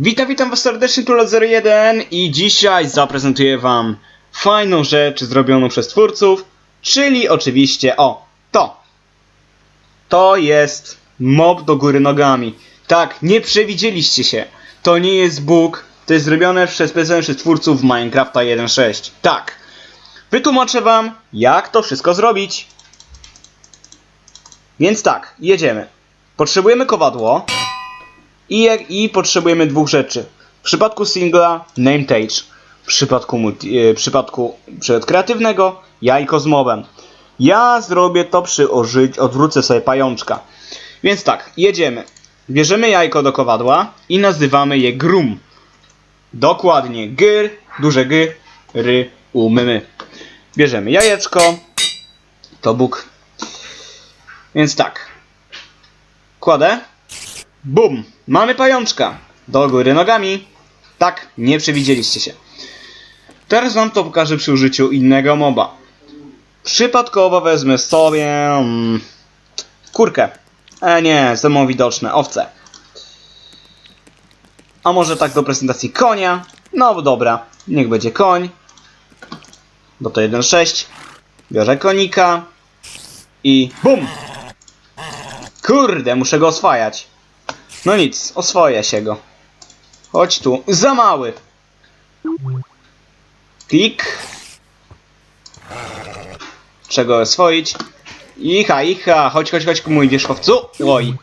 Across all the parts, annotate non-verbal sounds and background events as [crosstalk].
Witam, witam was serdecznie, tu Lot01 i dzisiaj zaprezentuję wam fajną rzecz zrobioną przez twórców, czyli oczywiście, o, to. To jest mob do góry nogami. Tak, nie przewidzieliście się. To nie jest bóg, to jest zrobione przez, specjalnie przez twórców Minecrafta 1.6. Tak. Wytłumaczę wam, jak to wszystko zrobić. Więc tak, jedziemy. Potrzebujemy kowadło. I, I potrzebujemy dwóch rzeczy. W przypadku singla name page. W przypadku, multi, e, w przypadku kreatywnego jajko z mobem. Ja zrobię to przy ożyć, odwrócę sobie pajączka. Więc tak, jedziemy. Bierzemy jajko do kowadła i nazywamy je grum. Dokładnie gyr, duże g, ry, u, my, my. Bierzemy jajeczko. To Bóg. Więc tak. Kładę. Bum! Mamy pajączka! Do góry nogami! Tak, nie przewidzieliście się. Teraz wam to pokażę przy użyciu innego moba. Przypadkowo wezmę sobie... Mm, kurkę. E nie, za mało widoczne, owce. A może tak do prezentacji konia? No dobra, niech będzie koń. Bo to 1.6. Biorę konika. I bum! Kurde, muszę go oswajać. No nic, oswoję się go. Chodź tu. Za mały. Klik. Czego oswoić? Icha, icha. Chodź, chodź, chodź, mój wierzchowcu. Oj.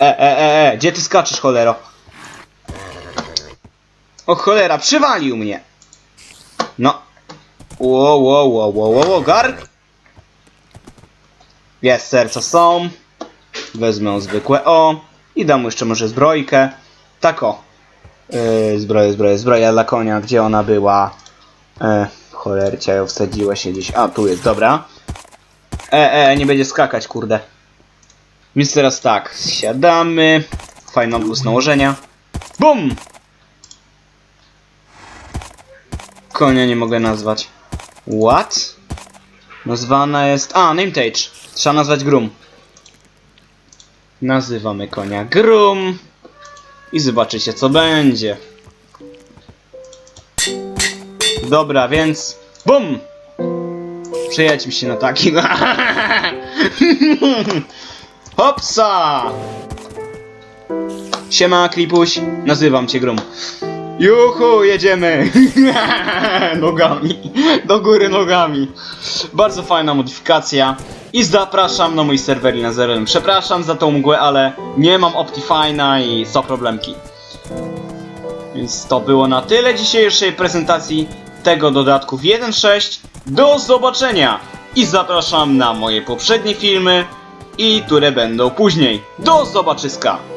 E, e, e, e. Gdzie ty skaczesz, cholero? O cholera, przywalił mnie. No. Ło, ło, ło, ło, ło, ło, garg. Jest, serca są. Wezmę zwykłe O i dam mu jeszcze może zbrojkę. Tak o. Yy, zbroję, zbroję, zbroja dla konia. Gdzie ona była? Yy, cholercia, ją wsadziła się gdzieś. A, tu jest, dobra. E, e, nie będzie skakać, kurde. Więc teraz tak, siadamy. Fajny obóz nałożenia. BUM! Konia nie mogę nazwać. What? Nazwana jest... A, name page. Trzeba nazwać Grum. Nazywamy konia Grum. I zobaczycie co będzie. Dobra, więc... BUM! Przejedźmy się na takim. [laughs] Hopsa! Siema, Klipuś. Nazywam cię Grum. Juhu, jedziemy! [laughs] nogami. Do góry nogami. Bardzo fajna modyfikacja. I zapraszam na mój serwer na zero. Przepraszam za tą mgłę, ale nie mam Optifine'a i są problemki. Więc to było na tyle dzisiejszej prezentacji tego dodatku w 1.6. Do zobaczenia! I zapraszam na moje poprzednie filmy i które będą później. Do zobaczyska!